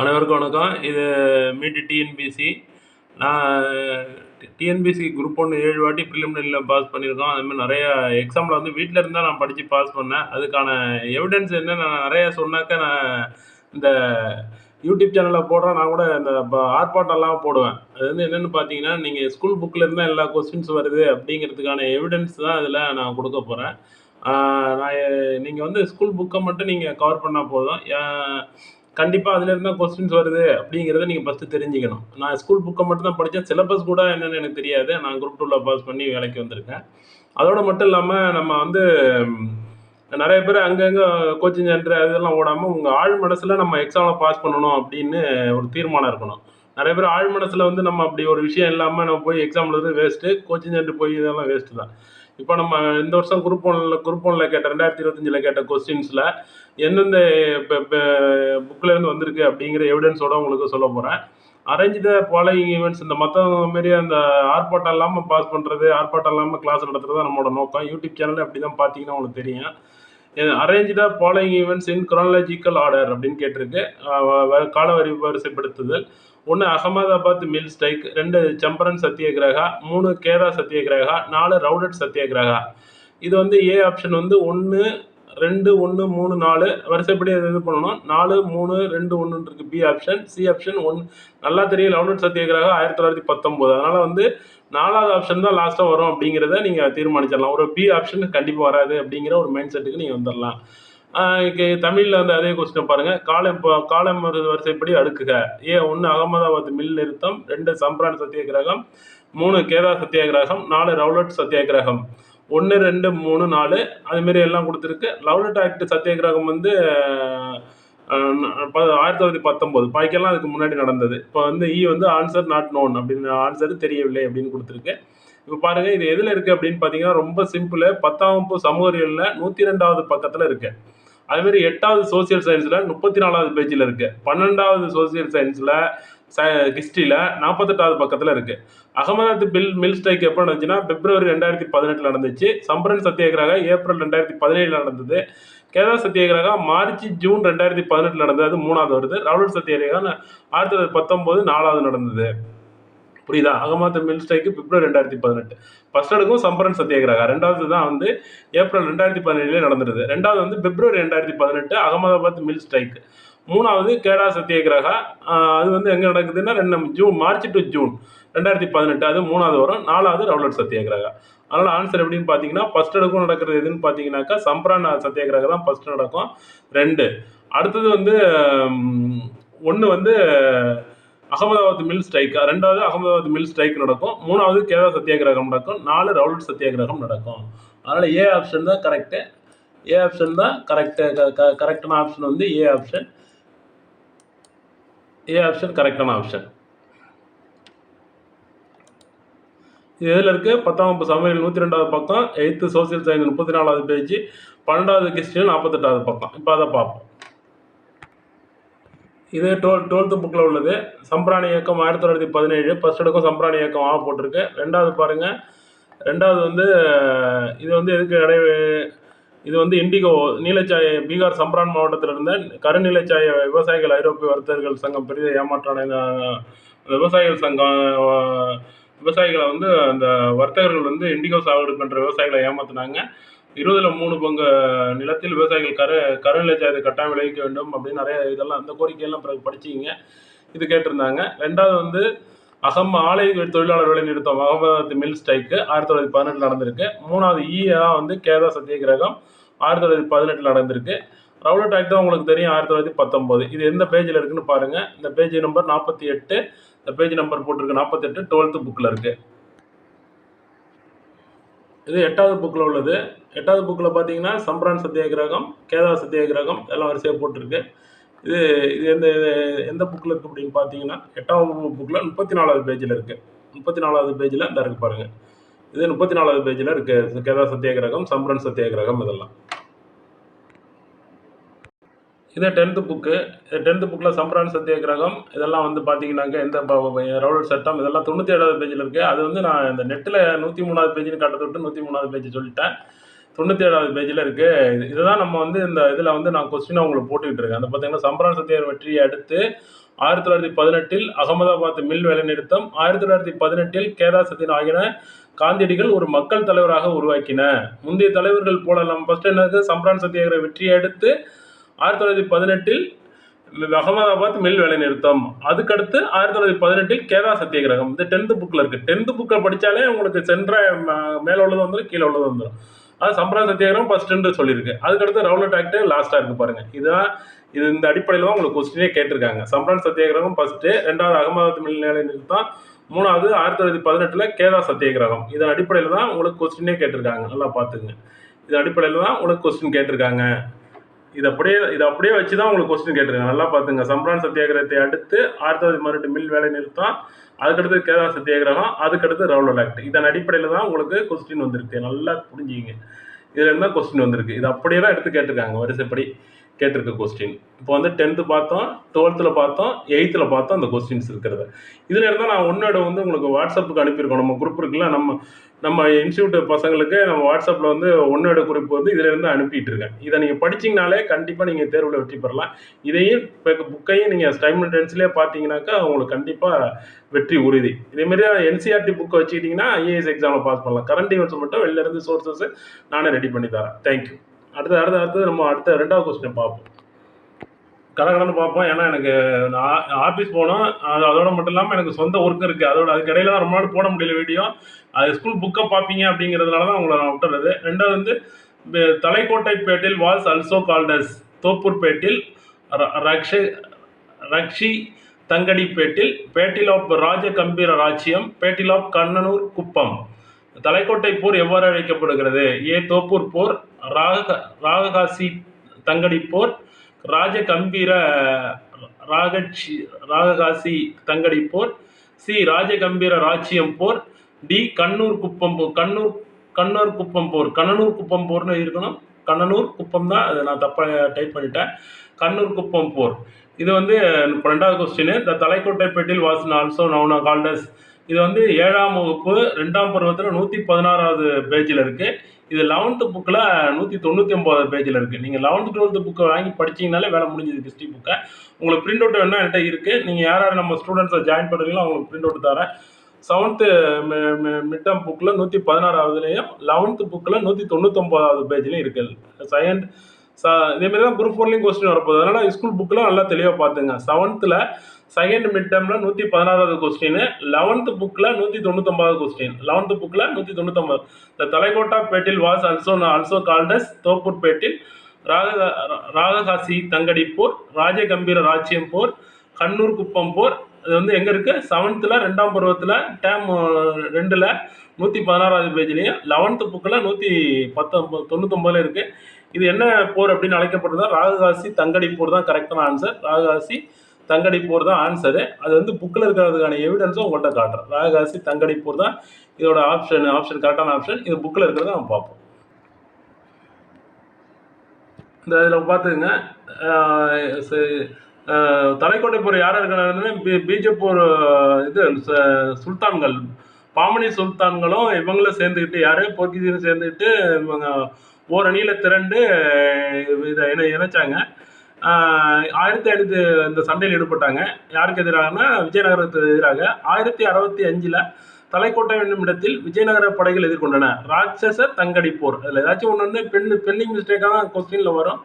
அனைவருக்கும் வணக்கம். இது மீட்டு டிஎன்பிசி நான் டிஎன்பிசி குரூப் ஒன்று ஏழு வாட்டி ப்ரிலிமினரியில் பாஸ் பண்ணியிருக்கோம். அதுமாதிரி நிறைய நிறையா எக்ஸாமில் வந்து வீட்டில் இருந்தால் நான் படித்து பாஸ் பண்ணேன். அதுக்கான எவிடன்ஸ் என்ன நான் நிறையா சொன்னாக்க நான் இந்த யூடியூப் சேனலில் போடுறேன். நான் கூட இந்த ப ஆர்ப்பாட்டம்லாம் போடுவேன். அது வந்து என்னென்னு பார்த்தீங்கன்னா நீங்கள் ஸ்கூல் புக்கில் இருந்தால் எல்லா கொஸ்டின்ஸ் வருது அப்படிங்கிறதுக்கான எவிடன்ஸ் தான் அதில் நான் கொடுக்க போகிறேன் நான் நீங்கள் வந்து ஸ்கூல் புக்கை மட்டும் நீங்கள் கவர் பண்ணால் போதும். ஏன் கண்டிப்பாக அதுலேருந்து தான் கொஸ்டின்ஸ் வருது அப்படிங்கிறத நீங்கள் ஃபஸ்ட்டு தெரிஞ்சுக்கணும். நான் ஸ்கூல் புக்கை மட்டும் தான் படித்தேன் சிலபஸ் கூட என்னென்னு எனக்கு தெரியாது. நான் குரூப் டூவில் பாஸ் பண்ணி வேலைக்கு வந்திருக்கேன். அதோடு மட்டும் இல்லாமல் நம்ம வந்து நிறைய பேர் அங்கங்கே கோச்சிங் சென்டர் அதெல்லாம் ஓடாமல் உங்கள் ஆழ் மனசில் நம்ம எக்ஸாமில் பாஸ் பண்ணணும் அப்படின்னு ஒரு தீர்மானம் இருக்கணும். நிறைய பேர் ஆழ் மனசில் வந்து நம்ம அப்படி ஒரு விஷயம் இல்லாமல் நம்ம போய் எக்ஸாமில் இருந்து வேஸ்ட்டு கோச்சிங் சென்டர் போய் இதெல்லாம் வேஸ்ட்டு தான். இப்போ நம்ம இந்த வருஷம் குரூப் ஒன்ல குரூப் ஒன்ல கேட்ட ரெண்டாயிரத்தி இருபத்தஞ்சில் கேட்ட கொஸ்டின்ஸில் எந்தெந்த புக்கில் இருந்து வந்திருக்கு அப்படிங்கிற எவிடன்ஸோட உங்களுக்கு சொல்ல போகிறேன் அரேஞ்ச் த ஃபாலோயிங் ஈவெண்ட்ஸ் இந்த மற்ற மாரி அந்த ஆர்ப்பாட்டம் இல்லாமல் பாஸ் பண்ணுறது ஆர்ப்பாட்டம் இல்லாமல் கிளாஸ் நடத்துறது தான் நம்மளோட நோக்கம். யூடியூப் சேனல் அப்படி தான் பார்த்தீங்கன்னா உங்களுக்கு தெரியும். Arrange the following events in chronological order அப்படின்னு கேட்டிருக்கு. வ- கால வரி வரிசைப்படுத்துதல். ஒன்று அகமதாபாத் மில் ஸ்ட்ரைக் ரெண்டு சம்பரன் சத்தியகிரகா மூணு கேரா சத்தியகிரகா நாலு ரவுடட் சத்தியகிரகா. இது வந்து ஏ ஆப்ஷன் வந்து ஒன்று ரெண்டு ஒன்று மூணு நாலு. வரிசைப்படி அது இது பண்ணணும் நாலு மூணு ரெண்டு ஒன்று இருக்கு B option C option one. நல்லா தெரியும் ரவுடட் சத்தியகிரகம் ஆயிரத்தி தொள்ளாயிரத்தி பத்தொம்போது. அதனால் வந்து நாலாவது ஆப்ஷன் தான் லாஸ்ட்டாக வரும் அப்படிங்கிறத நீங்கள் தீர்மானிச்சிடலாம். ஒரு பி ஆப்ஷன் கண்டிப்பாக வராது அப்படிங்கிற ஒரு மைண்ட் செட்டுக்கு நீங்கள் வந்துடலாம். தமிழில் வந்து அதே கொஸ்டின் பாருங்கள் காலம் இப்போ காலம் வரிசைப்படி அடுக்குக. ஏ ஒன்று அகமதாபாத் மில் நிறுத்தம். ரெண்டு சம்பரான் சத்தியாகிரகம் மூணு கேதா சத்தியாகிரகம் நாலு ரவுலட் சத்தியாகிரகம் ஒன்று ரெண்டு மூணு நாலு அதுமாரி எல்லாம் கொடுத்துருக்கு. ரவுலட் ஆக்ட் சத்தியாகிரகம் வந்து ப- ஆயிரத்தி தொள்ளாயிரத்தி பத்தொம்போது பாய்க்கெல்லாம் அதுக்கு முன்னாடி நடந்தது. இப்போ வந்து இ வந்து ஆன்சர் நாட் நோன் அப்படின்னு ஆன்சர் தெரியவில்லை அப்படின்னு கொடுத்துருக்கு. இப்போ பாருங்கள் இது எதில் இருக்குது அப்படின்னு பார்த்தீங்கன்னா ரொம்ப சிம்பிள் பத்தாம் வகுப்பு சமூக அறிவியலில் நூற்றி ரெண்டாவது பக்கத்தில் இருக்குது அதுமாரி எட்டாவது சோசியல் சயின்ஸில் முப்பத்தி நாலாவது பேஜில் இருக்குது பன்னெண்டாவது சோசியல் சயின்ஸில் ச ஹிஸ்ட்ரியில் நாற்பத்தெட்டாவது பக்கத்தில் இருக்குது அகமதாபாத் பில் மில் ஸ்ட்ரைக் எப்போ நடந்துச்சுன்னா பிப்ரவரி ரெண்டாயிரத்தி பதினெட்டில் நடந்துச்சு. சம்பரன் சத்தியாகிரக ஏப்ரல் ரெண்டாயிரத்தி பதினேழில் நடந்தது. கேதா சத்தியாகிரகா மார்ச் ஜூன் ரெண்டாயிரத்தி பதினெட்டில் நடந்தது. அது மூணாவது வருது. ரவுலட் சத்தியாகிரகா ஆயிரத்தி தொள்ளாயிரத்தி பத்தொம்போது நாலாவது நடந்தது. புரியுதா? அகமதாபாத் மில் ஸ்ட்ரைக்கு பிப்ரவரி ரெண்டாயிரத்தி பதினெட்டு. ஃபர்ஸ்ட் அடுக்கும் சம்பரன் சத்தியாகிரகா. ரெண்டாவது தான் வந்து ஏப்ரல் ரெண்டாயிரத்தி பதினேழுல நடந்துருது. ரெண்டாவது வந்து பிப்ரவரி ரெண்டாயிரத்தி பதினெட்டு அகமதாபாத் மில் ஸ்ட்ரைக். மூணாவது கேடா சத்தியாகிரகா. அது வந்து எங்கே நடக்குதுன்னா ரெண்டு ஜூன் மார்ச் டு ஜூன். ரெண்டாயிரத்தி பதினெட்டு அது மூணாவது வரும். நாலாவது ரவுலட் சத்தியாகிரகா அதனால் ஆன்சர் எப்படின்னு பார்த்தீங்கன்னா ஃபர்ஸ்ட் அடுக்கும் நடக்கிறது எதுன்னு பார்த்தீங்கன்னாக்கா சம்பரான் சத்தியாகிரகம் தான் ஃபர்ஸ்ட் நடக்கும். ரெண்டு. அடுத்தது வந்து ஒன்று வந்து அகமதாபாத் மில் ஸ்ட்ரைக் ரெண்டாவது அகமதாபாத் மில் ஸ்ட்ரைக் நடக்கும். மூணாவது கேரளா சத்தியாகிரகம் நடக்கும். நாலு ரவுலட் சத்தியாகிரகம் நடக்கும். அதனால் ஏ ஆப்ஷன் தான் கரெக்டு ஏ ஆப்ஷன் தான் கரெக்டு கரெக்டான ஆப்ஷன் வந்து ஏ ஆப்ஷன் ஏ ஆப்ஷன் கரெக்டான ஆப்ஷன் இது எதில் பத்தாம் வகுப்பு சமையல் நூற்றி ரெண்டாவது பக்கம் எயித்து சோசியல் சயின்ஸ் முப்பத்தி நாலாவது பேஜ் பன்னெண்டாவது கிறிஸ்டியன் நாற்பத்தெட்டாவது பக்கம். இப்போ அதை பார்ப்போம். இது டுவெல் டுவெல்த்து புக்கில் உள்ளது. சம்பிராணி இயக்கம் ஆயிரத்தி தொள்ளாயிரத்தி பதினேழு. ஃபர்ஸ்ட் எடுக்கும் சம்பிராணி இயக்கம் ஆ போட்டிருக்கு. ரெண்டாவது பாருங்கள் ரெண்டாவது வந்து இது வந்து எதுக்கு இடை இது வந்து இண்டிகோ நீலச்சாய பீகார் சம்பரான் மாவட்டத்தில் இருந்த கருநீலச்சாய விவசாயிகள் ஐரோப்பிய வர்த்தகர்கள் சங்கம் பெரிய ஏமாற்றான விவசாயிகள் சங்கம் விவசாயிகளை வந்து அந்த வர்த்தகர்கள் வந்து இண்டிகோ சாகுபடி பண்ணுற விவசாயிகளை ஏமாத்தினாங்க. இருபதுல மூணு பங்கு நிலத்தில் விவசாயிகள் கரு கருநிலச்சாயத்தை கட்டாயம் விளைவிக்க வேண்டும் அப்படின்னு நிறைய இதெல்லாம் அந்த கோரிக்கையெல்லாம் பிறகு படிச்சிங்க. இது கேட்டிருந்தாங்க. ரெண்டாவது வந்து அகம் ஆலை தொழிலாளர் வேலை நிறுத்தம் அகமதாபாத் மில் ஸ்ட்ரைக்கு ஆயிரத்தி தொள்ளாயிரத்தி பதினெட்டு நடந்திருக்கு. மூணாவது ஈயா வந்து கேதா சத்தியகிரகம் ஆயிரத்தி தொள்ளாயிரத்தி பதினெட்டில் நடந்திருக்கு. ரவுலட் ஆக்ட் தான் உங்களுக்கு தெரியும் ஆயிரத்தி தொள்ளாயிரத்தி பத்தொம்போது இது எந்த பேஜில் இருக்குன்னு பாருங்கள் இந்த பேஜ் நம்பர் நாற்பத்தி எட்டு. இந்த பேஜ் நம்பர் போட்டிருக்கு நாற்பத்தெட்டு டுவெல்த்து புக்கில் இருக்குது இது எட்டாவது புக்கில் உள்ளது. எட்டாவது புக்கில் பார்த்தீங்கன்னா சம்பரான் சத்தியாகிரகம் கேதா சத்தியாகிரகம் எல்லாம் வரிசையாக போட்டிருக்கு. இது இது எந்த இது எந்த புக்கில் இருக்குது அப்படின்னு பார்த்தீங்கன்னா எட்டாவது புக்கில் முப்பத்தி நாலாவது பேஜில் இருக்குது முப்பத்தி நாலாவது பேஜில் இந்த இருக்குது பாருங்கள் இது முப்பத்தி நாலாவது பேஜில் இருக்குது கேதா சத்தியாகிரகம் சம்பரன் சத்தியாகிரகம் இதெல்லாம். இதே டென்த்து புக்கு டென்த்து புக்கில் சம்பரான் சத்தியாகிரகம் இதெல்லாம் வந்து பார்த்தீங்கன்னாக்க எந்த ரவுலட் சட்டம் இதெல்லாம் தொண்ணூற்றி ஏழாவது பேஜில் இருக்குது அது வந்து நான் இந்த நெட்டில் நூற்றி மூணாவது பேஜ்னு காட்ட விட்டு நூற்றி மூணாவது பேஜ் சொல்லிட்டேன். தொண்ணூற்றி ஏழாவது பேஜில் இருக்குது இது தான் நம்ம வந்து இந்த இதில் வந்து நான் கொஸ்டினாக உங்களுக்கு போட்டுக்கிட்டு இருக்கேன். அந்த பார்த்தீங்கன்னா சம்பரான் சத்தியார் வெற்றியை அடுத்து ஆயிரத்தி தொள்ளாயிரத்தி பதினெட்டில் அகமதாபாத் மில் வேலைநிறுத்தம் ஆயிரத்தி தொள்ளாயிரத்தி பதினெட்டில் கேதாசத்தின் ஆகியன காந்தியடிகள் ஒரு மக்கள் தலைவராக உருவாக்கின. முந்தைய தலைவர்கள் போல நம்ம ஃபஸ்ட்டு என்னது? சம்பரான் சத்தியாகிரக வெற்றியை அடுத்து ஆயிரத்தி தொள்ளாயிரத்தி பதினெட்டில் அகமதாபாத் மில் வேலைநிறுத்தம். அதுக்கடுத்து ஆயிரத்தி தொள்ளாயிரத்தி பதினெட்டில் கேதா சத்தியாகிரகம். இது டென்த்து புக்கில் இருக்குது டென்த்து புக்கில் படித்தாலே உங்களுக்கு சென்ற மேலே உள்ளது வந்துடும் கீழே உள்ளது வந்துடும் அது சம்பரான் சத்தியாகிரகம் ஃபஸ்ட்டுன்னு சொல்லியிருக்கு. அதுக்கடுத்து ரவுலட் ஆக்ட் லாஸ்ட்டாக இருக்குது பாருங்கள் இதுதான் இது இந்த அடிப்படையில் தான் உங்களுக்கு கொஸ்டினே கேட்டிருக்காங்க. சம்பரான் சத்தியாகிரகம் ஃபஸ்ட்டு ரெண்டாவது அகமதாபாத் மில் நிலைநிறுத்தம் மூணாவது ஆயிரத்தி தொள்ளாயிரத்தி பதினெட்டில் கேதா சத்தியாகிரகம். இதன் அடிப்படையில் தான் உங்களுக்கு கொஸ்டினே கேட்டிருக்காங்க. நல்லா பார்த்துங்க இதன் அடிப்படையில் தான் உங்களுக்கு கொஸ்டின் கேட்டிருக்காங்க. இது அப்படியே இது அப்படியே வச்சு தான் உங்களுக்கு கொஸ்டின் கேட்டிருக்காங்க நல்லா பார்த்துங்க. சம்பரான் சத்தியாகிரகத்தை அடுத்து ஆயிரத்தி தொள்ளாயிரத்தி பதினெட்டு மில் வேலை நிறுத்தம் அதுக்கடுத்து கேதா சத்தியாகிரகம் அதுக்கடுத்து ரவுலட் ஆக்ட் இதன் அடிப்படையில் தான் உங்களுக்கு கொஸ்டின் வந்திருக்கு. நல்லா புரிஞ்சுங்க இதில் இருந்தால் கொஸ்டின் வந்திருக்கு. இது அப்படியே தான் எடுத்து கேட்டிருக்காங்க. வரிசைப்படி. கேட்டிருக்க கொஸ்டின் இப்போ வந்து டென்த்து பார்த்தோம் டுவெல்த்தில் பார்த்தோம் எயித்தில் பார்த்தோம் அந்த கொஸ்டின்ஸ் இருக்கிறது. இதில் இருந்தால் நான் ஒன்றோட வந்து உங்களுக்கு வாட்ஸ்அப்புக்கு அனுப்பியிருக்கோம். நம்ம குரூப் இருக்குல்ல நம்ம நம்ம இன்ஸ்டியூட் பசங்களுக்கு நம்ம வாட்ஸ்அப்பில் வந்து ஒன்னோட குறிப்பு வந்து இதிலேருந்து அனுப்பிட்டு இருக்கேன். இதை நீங்கள் படிச்சிங்கனாலே கண்டிப்பாக நீங்கள் தேர்வில் வெற்றி பெறலாம். இதையும் இப்போ புக்கையும் நீங்கள் ஸ்டைமெண்டன்ஸ்லேயே பார்த்தீங்கன்னாக்கா உங்களுக்கு கண்டிப்பாக வெற்றி உறுதி. இதேமாரி என்சிஆர்டி புக்கை வச்சுக்கிட்டிங்கன்னா ஐஏஎஸ் எக்ஸாமில் பாஸ் பண்ணலாம். கரண்ட் ஈவெண்ட்ஸ் மட்டும் வெளிலேருந்து சோர்சஸ் நானே ரெடி பண்ணி தரேன். தேங்க்யூ அடுத்து அடுத்து அடுத்து நம்ம அடுத்த ரெண்டாவது கொஸ்டின் பார்ப்போம். கடகடன்னு பார்ப்போம். ஏன்னா எனக்கு நான் ஆஃபீஸ் போனோம். அது அதோட மட்டும் இல்லாமல் எனக்கு சொந்த ஒர்க் இருக்குது அதோட அதுக்கு இடையில தான் ரொம்ப நாள் போட முடியல வீடியோ அது ஸ்கூல் புக்கை பார்ப்பீங்க அப்படிங்கிறதுனால தான் உங்களை நான் விட்டுறது. ரெண்டாவது வந்து தலைக்கோட்டை தலைக்கோட்டைப்பேட்டில் வாஸ் அல்சோ கால்டஸ் தோப்பூர்பேட்டில் ர- ரக்ஷி ரக்ஷி தங்கடிப்பேட்டில் பேட்டில் ஆஃப் ராஜ கம்பீர ராச்சியம் பேட்டில் ஆஃப் கண்ணனூர் குப்பம். தலைக்கோட்டை போர் எவ்வாறு அழைக்கப்படுகிறது? ஏ தோப்பூர் போர் ராக ராககாசி தங்கடி போர் ராஜ கம்பீர ராகட்சி ராககாசி தங்கடி போர் சி ராஜகம்பீர ராச்சியம் போர் டி கண்ணூர் குப்பம் போர் கண்ணூர் கண்ணூர் குப்பம் போர். கண்ணனூர் குப்பம் போர்னு இருக்கணும். கண்ணனூர் குப்பம் தான் அதை நான் தப்பாக டைப் பண்ணிட்டேன். கண்ணூர் குப்பம் போர். இது வந்து பன்னெண்டாவது ரெண்டாவது question the Talikota battle was also known as called as இது வந்து ஏழாம் வகுப்பு ரெண்டாம் பருவத்தில் நூற்றி பதினாறாவது பேஜில் இருக்குது இது லெவன்த்து புக்கில் நூற்றி தொண்ணூற்றி ஒம்பதாவது பேஜில் இருக்குது நீங்கள் லெவன்த்து டுவெல்த்து புக்கை வாங்கி படிச்சிங்கனாலே வேலை முடிஞ்சது ஹிஸ்ட்ரி புக்கை உங்களுக்கு பிரிண்ட் அவுட் வேணால் என்கிட்ட இருக்குது நீங்கள் யார் யார் நம்ம ஸ்டூடெண்ட்ஸை ஜாயின் பண்ணுறீங்களோ அவங்களுக்கு பிரிண்ட் அவுட் தரேன் செவன்த்து மிட் புக்கில் நூற்றி பதினாறாவதுலேயும் லெவன்த்து புக்கில் நூற்றி தொண்ணூத்தொம்பதாவது பேஜ்லேயும் இருக்குது செகண்ட் இதே இதேமாரி தான் குரூப் ஃபோர்லேயும் கொஸ்டின் வரப்போகுது. அதனால் ஸ்கூல் புக்கில் நல்லா தெளிவாக பார்த்துங்க செவன்த்தில் செகண்ட் மிட் டேர்மில் நூற்றி பதினாறாவது கொஸ்டின் லெவன்த்து புக்கில் நூற்றி தொண்ணூத்தொம்பதாவது கொஸ்டின் லெவன்த்து புக்கில் நூற்றி தொண்ணூத்தொம்பது the Talikota battle was also also called as Thoppur battle ராக ராககாசி தங்கடி போர் ராஜகம்பீர ராச்சியம் போர் கண்ணூர் குப்பம் போர். இது வந்து எங்கே இருக்குது செவன்த்தில் ரெண்டாம் பருவத்தில் டேம் ரெண்டில் நூற்றி பதினாறாவது பேஜ்லேயும் லெவன்த்து புக்கில் நூற்றி பத்தொம்பது தொண்ணூத்தொம்பதுல இருக்குது இது என்ன போர் அப்படின்னு அழைக்கப்படுறதா? ராகுகாசி தங்கடி போர் தான் கரெக்டான ஆன்சர் ராகுகாசி தங்கடி போர் தான் ஆன்சரு அது வந்து புக்கில் இருக்கிறதுக்கான எவிடன்ஸும் உங்கள்கிட்ட காட்டுறேன். ராகுகாசி தங்கடி போர் தான் இதோட ஆப்ஷன் ஆப்ஷன் கரெக்டான ஆப்ஷன் இது புக்கில் இருக்கிறத நம்ம பார்ப்போம். இந்த இதில் பார்த்துங்க ஆஹ் ஆஹ் தலைக்கோட்டை போர் யார் இருக்கிறாங்கன்னா பி இது ச- சுல்தான்கள். பாமணி சுல்தான்களும் இவங்களும் சேர்ந்துக்கிட்டு யாரு? போர்ச்சுகீஸும் சேர்ந்துக்கிட்டு இவங்க ஓரணியில் திரண்டு இதை இணை இணைச்சாங்க. ஆயிரத்தி ஐநூற்றி இந்த சண்டையில் ஈடுபட்டாங்க. யாருக்கு எதிராகனா விஜயநகரத்துக்கு எதிராக. ஆயிரத்தி அறுபத்தி அஞ்சில் தலைக்கோட்டை என்னும் இடத்தில் விஜயநகர படைகள் எதிர்கொண்டன. ராட்சச தங்கடி போர் அதில் ஏதாச்சும் ஒன்று வந்து பெண் பெண்டிங் மிஸ்டேக்காக தான் கொஸ்டினில் வரும்.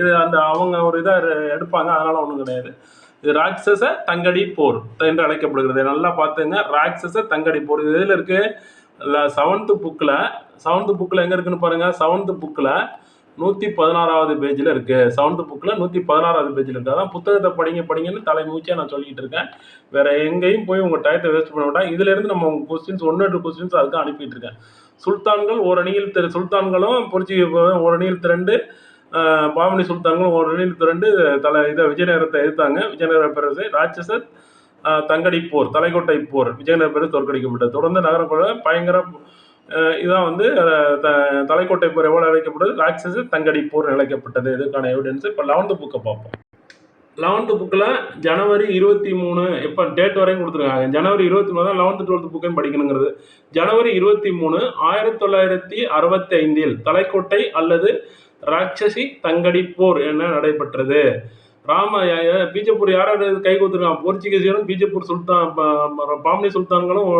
இது அந்த அவங்க ஒரு இதாக எடுப்பாங்க. அதனால் ஒன்றும் கிடையாது. இது ராட்சச தங்கடி போர் என்று அழைக்கப்படுகிறது. நல்லா பார்த்துங்க. ராட்சச தங்கடி போர் இது இதில் இருக்குது செவன்த்து புக்கில் செவன்த்து புக்கில் எங்கே இருக்குன்னு பாருங்கள் செவன்த்து புக்கில் நூற்றி பதினாறாவது பேஜில் இருக்குது செவன்த்து புக்கில் நூற்றி பதினாறாவது பேஜில் இருக்குது அதான் புத்தகத்தை படிங்க படிங்கன்னு தலைமூச்சியாக நான் சொல்லிக்கிட்டு இருக்கேன். வேறு எங்கேயும் போய் உங்கள் டயத்தை வேஸ்ட் பண்ண வேண்டாம். இதுலேருந்து நம்ம உங்கள் கொஸ்டின்ஸ் ஒன்று ரெண்டு கொஸ்டின்ஸ் அதுக்கு அனுப்பிட்டு இருக்கேன். சுல்தான்கள் அணியில் திரு சுல்தான்களும் பொரிச்சிகள் ஒரு அணியில் திரண்டு பாமணி சுல்தான்களும் ஒரு அணியில் திரண்டு தலை இதை விஜயநகரத்தை எதிர்த்தாங்க. விஜயநகர பேரரசு ராட்சச தங்கடி போர் தலைக்கோட்டை போர் விஜயநகர பேரரசு தோற்கடிக்கப்பட்டது. தொடர்ந்து நகரப்பட பயங்கர இதான் வந்து த- தலைக்கோட்டை போர் எவ்வளோ அழைக்கப்படுது ராட்சச தங்கடி போர் அழைக்கப்பட்டது. இதுக்கான எவிடன்ஸ் இப்போ லெவன்த்து புக்கை பார்ப்போம். லெவன்த்து புக்கில் ஜனவரி இருபத்தி மூணு இப்போ டேட் வரையும் கொடுத்துருக்காங்க. ஜனவரி இருபத்தி மூணு தான் லெவன்த்து டுவெல்த்து புக்கையும் படிக்கணுங்கிறது. ஜனவரி இருபத்தி மூணு ஆயிரத்தி தொள்ளாயிரத்தி அறுபத்தி ஐந்தில் தலைக்கோட்டை அல்லது ராட்சசி தங்கடி போர் என நடைபெற்றது. ராம பீஜப்பூர் யார் கை கொடுத்துருக்கான் போர்ச்சுகீசியரும் பீஜப்பூர் சுல்தான் பாம்னி சுல்தான்களும்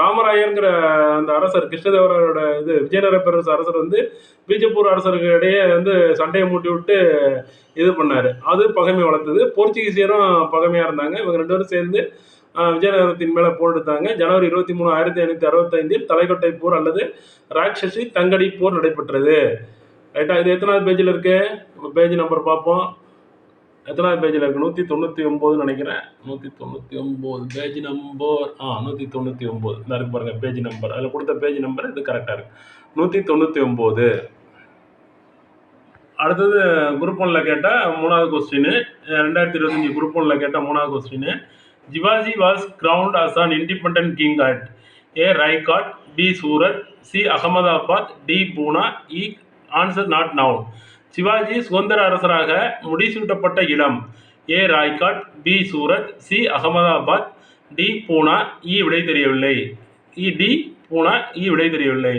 ராமராயங்கிற அந்த அரசர் கிருஷ்ணதேவரோட இது விஜயநகர பேரரசு அரசர் வந்து பீஜப்பூர் அரசர்களிடையே வந்து சண்டையை மூட்டி விட்டு இது பண்ணார். அது பகைமை வளர்த்தது. போர்ச்சுகீசியரும் பகைமையாக இருந்தாங்க. இவங்க ரெண்டு பேரும் சேர்ந்து விஜயநகரத்தின் மேலே போர் ஜனவரி இருபத்தி மூணு ஆயிரத்தி ஐநூற்றி அறுபத்தைந்தில் தலைக்கொட்டை போர் அல்லது ராட்சசி தங்கடி போர் நடைபெற்றது. ரைட்டா இது எத்தனாவது பேஜில் இருக்கு? பேஜ் நம்பர் பார்ப்போம். எத்தனாவது பேஜில் இருக்குது நூற்றி தொண்ணூற்றி ஒம்போதுன்னு நினைக்கிறேன். நூற்றி தொண்ணூற்றி ஒம்பது பேஜ் நம்பர் ஆ நூற்றி தொண்ணூற்றி ஒம்பது இந்த இருக்கு பாருங்கள் பேஜ் நம்பர் அதில் கொடுத்த பேஜ் நம்பர் இது கரெக்டாக இருக்குது நூற்றி தொண்ணூற்றி ஒம்பது அடுத்தது குரூப் ஒனில் கேட்டால் மூணாவது கொஸ்டின் ரெண்டாயிரத்தி இருபத்தஞ்சி குரூப் ஒனில் கேட்டால் மூணாவது question Shivaji was crowned as an independent king at A Raigad B Surat C Ahmedabad D Poona E answer not known Shivaji சுதந்திர அரசராக முடிசூட்டப்பட்ட இடம். A. Raigad B. Surat C. Ahmedabad D. Poona E. விடை தெரியவில்லை இ. D. Poona E. விடை தெரியவில்லை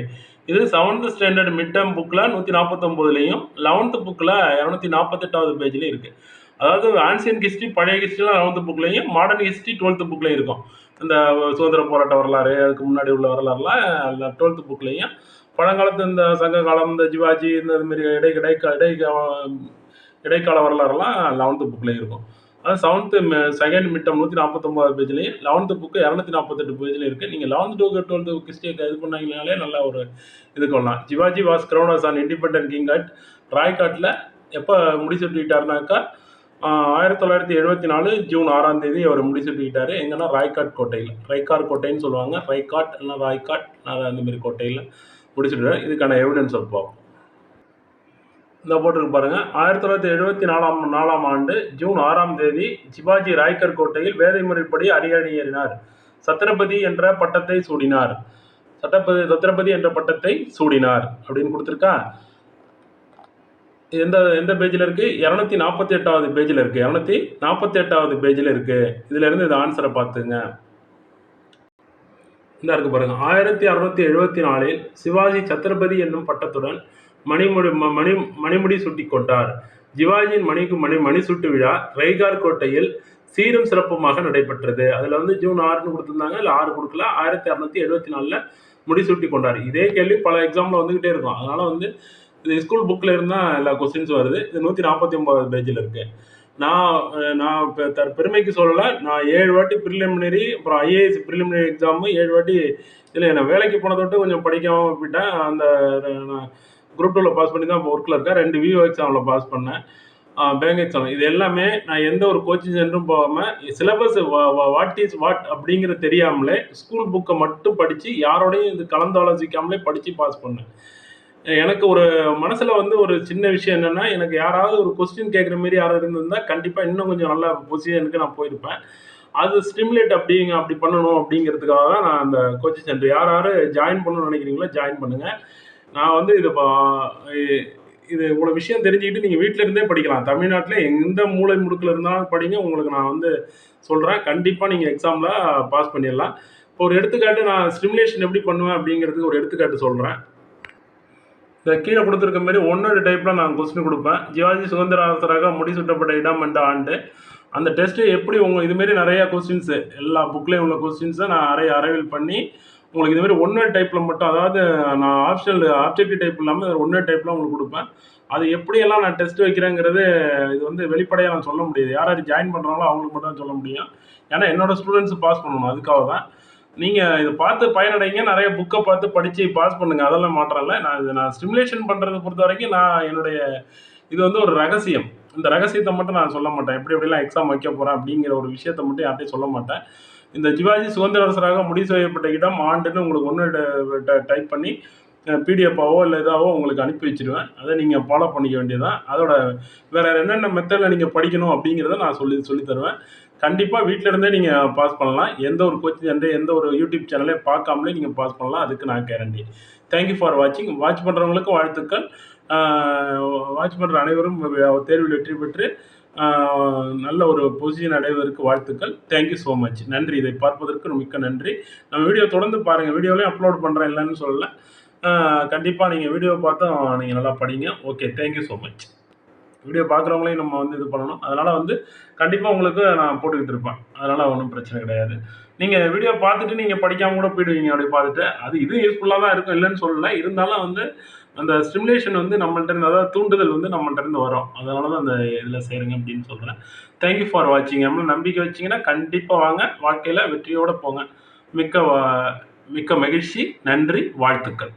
இது seventh standard mid term புக்கில் நூற்றி நாற்பத்தொம்போதுலேயும் லெவன்த்து புக்கில் இரநூத்தி நாற்பத்தெட்டாவது பேஜ்லேயும் இருக்குது அதாவது ஆன்சியன் ஹிஸ்ட்ரி பழைய ஹிஸ்ட்ரிலாம் லெவன்த்து புக்லேயும் மாடர்ன் ஹிஸ்ட்ரி டுவெல்த்து புக்லேயும் இருக்கும். இந்த சுதந்திர போராட்ட வரலாறு அதுக்கு முன்னாடி உள்ள வரலாறுலாம் டுவெல்த்து புக்லேயும் பழங்காலத்து இந்த சங்க காலம் இந்த ஜிவாஜி இந்த மாதிரி இடை இடை இடை இடைக்கால வரலாறுலாம் லெவன்த்து புக்லேயும் இருக்கும். அதாவது செவன்த்து செகண்ட் மிட்டம் நூற்றி நாற்பத்தொம்போது பேஜ்லேயும் லெவன்த்து புக்கு இரநூத்தி நாற்பத்தெட்டு பேஜ்லேயும் இருக்குது நீங்கள் லெவன்த் டூ டுவெல்த்து ஹிஸ்ட்ரி இது பண்ணீங்கனாலே நல்ல ஒரு இது கொள்ளலாம். Shivaji was crowned as an independent king at ராய்காட்டில் எப்போ முடிசூட்டிக்கிட்டாருனாக்கா ஆயிரத்தி தொள்ளாயிரத்தி எழுபத்தி நாலு ஜூன் ஆறாம் தேதி அவர் முடிசூட்டிக்கிட்டாரு எங்கன்னா ராய்காட் கோட்டையில். ரைக்கார் கோட்டைன்னு சொல்லுவாங்க. ரைகாட் இல்லைன்னா ராய்காட் அந்த மாதிரி கோட்டையில். முடிச்சுட்டு இதுக்கான எவிடன்ஸை பார்ப்போம். இந்த போட்டிருக்கு பாருங்க. ஆயிரத்தி தொள்ளாயிரத்தி எழுபத்தி நாலாம் நாலாம் ஆண்டு ஜூன் ஆறாம் தேதி சிவாஜி ராய்கர் கோட்டையில் வேதை முறைப்படி அடியடியேறினார் சத்திரபதி என்ற பட்டத்தை சூடினார். சட்டப்பதி சத்திரபதி என்ற பட்டத்தை சூடினார் அப்படின்னு கொடுத்துருக்கா? எந்த எந்த பேஜில் இருக்குது இரநூத்தி நாற்பத்தி எட்டாவது பேஜில் இருக்குது இரநூத்தி நாற்பத்தி எட்டாவது பேஜில் இருக்குது இதுலேருந்து இந்த ஆன்சரை பார்த்துங்க. இந்த இருக்கு பாருங்க. ஆயிரத்தி அறுநூத்தி எழுபத்தி நாலில் சிவாஜி சத்ரபதி என்னும் பட்டத்துடன் மணிமுடி ம- மணி மணிமுடி சுட்டி கொண்டார். சிவாஜியின் மணிக்கு மணி மணி சுட்டு விழா ரைகார் கோட்டையில் சீரும் சிறப்புமாக நடைபெற்றது. அதில் வந்து ஜூன் ஆறுன்னு கொடுத்துருந்தாங்க. இல்லை ஆறு கொடுக்கல. ஆயிரத்தி அறுநூத்தி எழுபத்தி நாலில் முடிசூட்டி கொண்டார். இதே கேள்வி பல எக்ஸாமில் வந்துக்கிட்டே இருக்கும். அதனால வந்து இது ஸ்கூல் புக்கில் இருந்தால் எல்லா கொஸ்டின்ஸ் வருது. இது நூற்றி நாற்பத்தி ஒன்பது பேஜில் இருக்கு. நான் நான் இப்போ தற் பெருமைக்கு சொல்லலை. நான் ஏழு வாட்டி ப்ரிலிமினரி அப்புறம் ஐஏஎஸ் ப்ரிலிமினரி எக்ஸாமு ஏழு வாட்டி இல்லை நான் வேலைக்கு போனதை விட்டு கொஞ்சம் படிக்காமல் போயிட்டேன் அந்த நான் குரூப் டூவில் பாஸ் பண்ணி தான் இப்போ ஒர்க்கில் இருக்கேன். ரெண்டு விஓ எக்ஸாமில் பாஸ் பண்ணேன். பேங்க் எக்ஸாம் இது எல்லாமே நான் எந்த ஒரு கோச்சிங் சென்டரும் போகாமல் சிலபஸ் வாட் இஸ் வாட் அப்படிங்கிறது தெரியாமலே ஸ்கூல் புக்கை மட்டும் படித்து யாரோடையும் இது கலந்தாலோசிக்காமலே படித்து பாஸ் பண்ணேன். எனக்கு ஒரு மனசில் வந்து ஒரு சின்ன விஷயம் என்னென்னா எனக்கு யாராவது ஒரு கொஸ்டின் கேட்குற மாதிரி யாராவது இருந்திருந்தா கண்டிப்பாக இன்னும் கொஞ்சம் நல்ல பொசிஷனுக்கு நான் போயிருப்பேன். அது ஸ்டிமுலேட் அப்படிங்க அப்படி பண்ணணும் அப்படிங்கிறதுக்காக தான் நான் அந்த கோச்சிங் சென்டர் யார் யார் ஜாயின் பண்ணணும்னு நினைக்கிறீங்களோ ஜாயின் பண்ணுங்கள் நான் வந்து இது பா- இது இவ்வளோ விஷயம் தெரிஞ்சுக்கிட்டு நீங்கள் வீட்டில் இருந்தே படிக்கலாம். தமிழ்நாட்டில் எந்த மூலை முடுக்கில் இருந்தாலும் படிங்க. உங்களுக்கு நான் வந்து சொல்கிறேன் கண்டிப்பாக நீங்கள் எக்ஸாமில் பாஸ் பண்ணிடலாம். இப்போ ஒரு எடுத்துக்காட்டு நான் ஸ்டிமுலேஷன் எப்படி பண்ணுவேன் அப்படிங்கிறதுக்கு ஒரு எடுத்துக்காட்டு சொல்கிறேன் இந்த கீழே கொடுத்துருக்க மாதிரி ஒன்னொரு டைப்பில் நான் கொஸ்டின் கொடுப்பேன். ஜிவாஜி சுதந்திர அரசராக முடிசூட்டப்பட்ட இடம் என்ற ஆண்டு? அந்த டெஸ்ட்டு எப்படி உங்கள் இதுமாரி நிறையா கொஸ்டின்ஸு எல்லா புக்லேயும் உள்ள கொஸ்டின்ஸை நான் அரை அரைவில் பண்ணி உங்களுக்கு இதுமாரி ஒன்னொரு டைப்பில் மட்டும் அதாவது நான் ஆப்ஷனல் ஆப்ஜெக்டிவ் டைப் இல்லாமல் ஒன்னொரு டைப்பில் உங்களுக்கு கொடுப்பேன். அது எப்படியெல்லாம் நான் டெஸ்ட் வைக்கிறேங்கிறது இது வந்து வெளிப்படையாக நான் சொல்ல முடியாது. யார் யார் ஜாயின் பண்ணுறாங்களோ அவங்களுக்கு மட்டும் தான் சொல்ல முடியும். ஏன்னா என்னோடய ஸ்டூடெண்ட்ஸ் பாஸ் பண்ணணும் அதுக்காக தான் நீங்கள் இதை பார்த்து பயனடைங்க. நிறைய புக்கை பார்த்து படித்து பாஸ் பண்ணுங்கள் அதெல்லாம் மாற்றம் இல்லை. நான் இது நான் ஸ்டிமுலேஷன் பண்ணுறதை பொறுத்த வரைக்கும் நான் என்னுடைய இது வந்து ஒரு ரகசியம். இந்த ரகசியத்தை மட்டும் நான் சொல்ல மாட்டேன். எப்படி எப்படிலாம் எக்ஸாம் வைக்க போகிறேன் அப்படிங்கிற ஒரு விஷயத்த மட்டும் யார்ட்டையும் சொல்ல மாட்டேன். இந்த சிவாஜி சுதந்திர அரசராக முடிவு செய்யப்பட்ட இடம் ஆண்டுன்னு உங்களுக்கு ஒன்று டைப் பண்ணி பிடிஎஃபாவோ இல்லை இதாவோ உங்களுக்கு அனுப்பி வச்சிருவேன். அதை நீங்கள் ஃபாலோ பண்ணிக்க வேண்டியதுதான் அதோட வேற என்னென்ன மெத்தடில் நீங்கள் படிக்கணும் அப்படிங்கிறத நான் சொல்லி சொல்லித்தருவேன் கண்டிப்பாக வீட்டில் இருந்தே நீங்கள் பாஸ் பண்ணலாம். எந்த ஒரு கோச்சிங் சென்டர் எந்த ஒரு யூடியூப் சேனலே பார்க்காமலே நீங்கள் பாஸ் பண்ணலாம். அதுக்கு நான் கேரண்டி தேங்க்யூ ஃபார் வாட்சிங் வாட்ச் பண்ணுறவங்களுக்கும் வாழ்த்துக்கள். வாட்ச் பண்ணுற அனைவரும் தேர்வில் வெற்றி பெற்று நல்ல ஒரு பொசிஷன் அடைவதற்கு வாழ்த்துக்கள். தேங்க்யூ ஸோ மச் நன்றி. இதை பார்ப்பதற்கு மிக்க நன்றி. நம்ம வீடியோ தொடர்ந்து பாருங்கள் வீடியோலையும் அப்லோட் பண்ணுறேன் இல்லைன்னு சொல்லலை. கண்டிப்பாக நீங்கள் வீடியோ பார்த்தோம் நீங்கள் நல்லா படிங்க. Okay thank you so much video பார்க்குறவங்களையும் நம்ம வந்து இது பண்ணணும். அதனால் வந்து கண்டிப்பாக உங்களுக்கு நான் போட்டுக்கிட்டு இருப்பேன். அதனால் ஒன்றும் பிரச்சனை கிடையாது. நீங்கள் வீடியோ பார்த்துட்டு நீங்கள் படிக்காமல் கூட போயிடுவீங்க அப்படி பார்த்துட்டு. அது இது யூஸ்ஃபுல்லாக தான் இருக்கும். இல்லைன்னு சொல்லலை. இருந்தாலும் வந்து அந்த ஸ்டிமுலேஷன் வந்து நம்மள்ட்ட இருந்து அதாவது தூண்டுதல் வந்து நம்மள்ட்ட இருந்து வரும். அதனால தான் அந்த இதில் சேருங்க அப்படின்னு சொல்கிறேன் தேங்க்யூ ஃபார் வாட்சிங் நம்மளும் நம்பிக்கை வச்சிங்கன்னா கண்டிப்பாக வாங்க. வாழ்க்கையில் வெற்றியோடு போங்க. மிக்க வா- மிக்க மகிழ்ச்சி. நன்றி. வாழ்த்துக்கள்.